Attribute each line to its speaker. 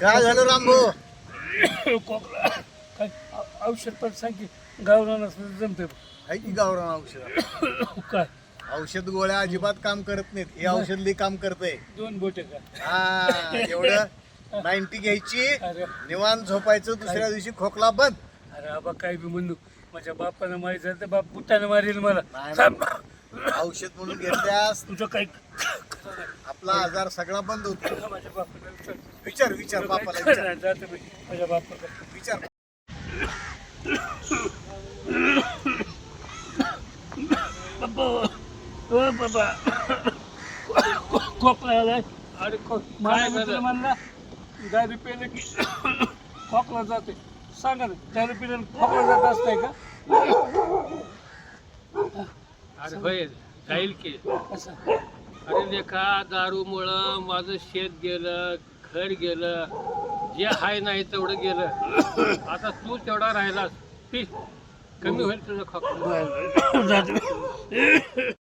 Speaker 1: काय झालं रामभाऊ?
Speaker 2: खोकला. काय औ- औषध पण सांग की गावरान असलं जमते
Speaker 1: आहे की गावरान औषध?
Speaker 2: काय?
Speaker 1: औषध गोळ्या अजिबात काम करत नाहीत. हे औषध लई काम करतंय.
Speaker 2: दोन बोटे का?
Speaker 1: हा एवढं नाईन्टी घ्यायची
Speaker 2: अरे.
Speaker 1: निवांत झोपायचं दुसऱ्या दिवशी खोकला बंद.
Speaker 2: अरे आबा काय बी म्हणू. माझ्या बापानं मारी झालं तर बाप बुटानं मारेल मला.
Speaker 1: नाही. औषध म्हणून घेतल्यास
Speaker 2: तुझं काय नाही.
Speaker 1: आपला आजार सगळा बंद होतो.
Speaker 2: माझ्या बापाला विचार.
Speaker 1: विचार विचार बापाला विचार.
Speaker 2: माझ्या बापाला
Speaker 1: विचार.
Speaker 2: बाबा खोकला आलाय अरे माझ्या मित्र म्हणला दारू पेलं की खोकला जाते सांगा ना दारू खोकला जात असतंय का?
Speaker 3: अरे होय जाईल की.
Speaker 2: असं.
Speaker 3: अरे लेखा दारूमुळं माझं शेत गेलं घर गेलं जे हाय नाही तेवढं गेलं. आता तू तेवढा राहिलास. पी कमी होईल तुझं
Speaker 2: खाऊ.